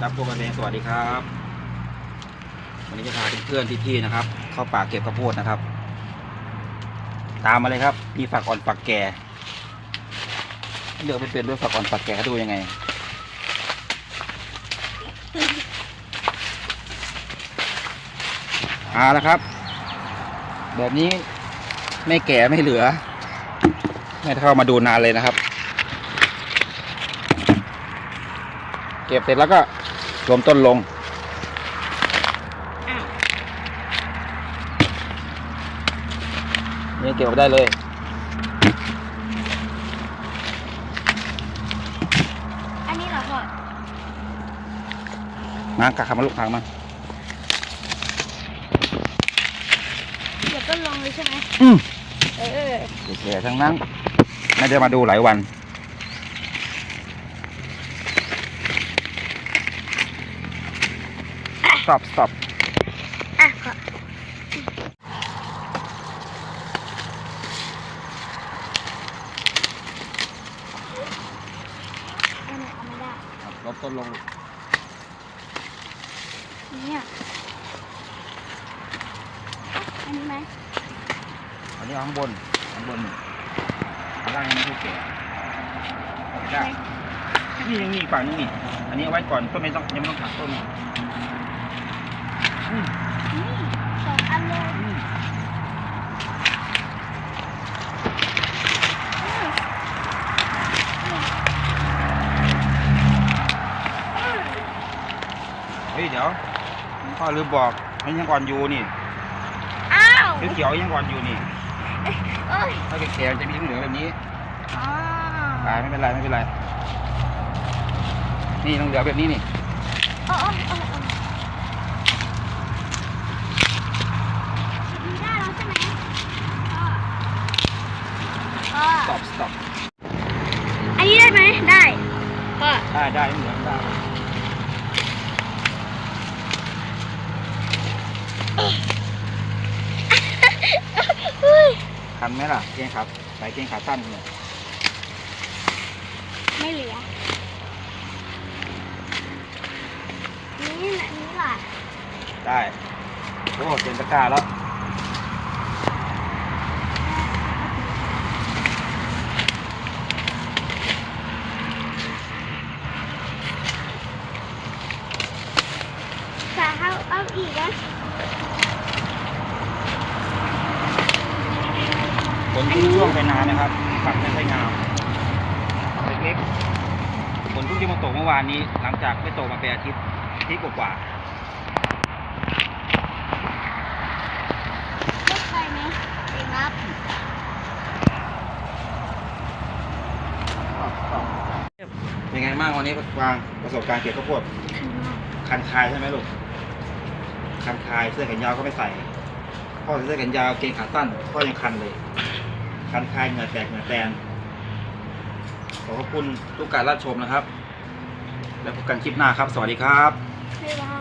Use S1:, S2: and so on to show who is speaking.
S1: จับพวกกันเองสวัสดีครับ วันนี้จะพาเพื่อนๆพี่ๆนะครับ เข้าป่าเก็บข้าวโพดนะครับ ตามมาเลยครับมีฝักอ่อนฝักแก่เลือกไม่เป็นด้วยฝักอ่อนฝักแก่เขาดูยังไงเอาละครับ แบบนี้ไม่แก่ไม่เหลือไม่เข้ามาดูนานเลยนะครับ เก็บเสร็จแล้วก็ รวมต้นลง
S2: อ้าว
S1: นี่เก็บไว้ได้เลย
S2: อันนี้เหรอพ่อ
S1: มากะขับมาลูกทางมา
S2: เดี๋ยวก็ลองเลยใช่ไหม
S1: อืม
S2: เออ
S1: แก่ๆทั้งนั้น ไม่ได้มาดูหลายวัน stop stop
S2: อะขออันไหนเอาไม่ได้
S1: ลดต้นลง
S2: เนี่ยอันนี้ไหม
S1: อันนี้เอาข้างบนข้างบนนี่ข้างล่างยังไม่ถูกแก่ได้นี่ยังมีอีกฝั่งนึงนี่ อันนี้เอาไว้ก่อนต้นไม่ต้องยังไม่ต้องถักต้นนี่อืม
S2: นี่สองอันเลย
S1: อืม
S2: อืม
S1: เฮ้ยเดี๋ยวพ่อลืมบอกมันยังก่อนอยู่นี่
S2: อ้าว
S1: เขียวๆยังก่อนอยู่นี่
S2: เอ้ย
S1: ถ้าแก่ๆมันจะมีเหลืองๆแบบนี้
S2: อ๋อ
S1: ตายไม่เป็นไรไม่เป็นไรนี่ต้องเหลือแบบนี้นี่
S2: โอ้โอ้โอ้โอ้มีได้แล้วใช่ไหมพ่อพ่อ
S1: stop stop
S2: อันนี้ได้ไหมได้พ่อ
S1: ได้ได้เหลืองได้
S2: เฮ้ ย
S1: คันไหมล่ะเกงขาใส่เกงขาสั้นเนี่ย
S2: ไม่เหลือนี่อันนี้ล่ะ
S1: ได้โอ้เต็มตะกร้าแล้ว
S2: จะเอาเอาอีกนะ
S1: ฝนทิ้งช่วงไปนานนะครับฝักไม่ค่อยงามฝักเล็กๆฝนเพิ่งจะมาตกเมื่อวานนี้ หลังจากไม่ตกมาเป็นอาทิตย์อาทิตย์กว่า
S2: เลือกไปไหมเดี๋ยวนับ
S1: ๆเป็นไงบ้างวันนี้วางประสบการณ์เกี่ยวกับพวกคันคายใช่ไหมลูกคันคายเสื้อแขนยาวก็ไม่ใส่พ่อใส่เสื้อแขนยาวเกงขาสั้นพ่อยังคันเลย คันคายเหงื่อแตกเหงื่อแตนขอขอบคุณทุกการรับชมนะครับ แล้วพบกันคลิปหน้าครับ สวัสดีครับ
S2: บ๊ายบา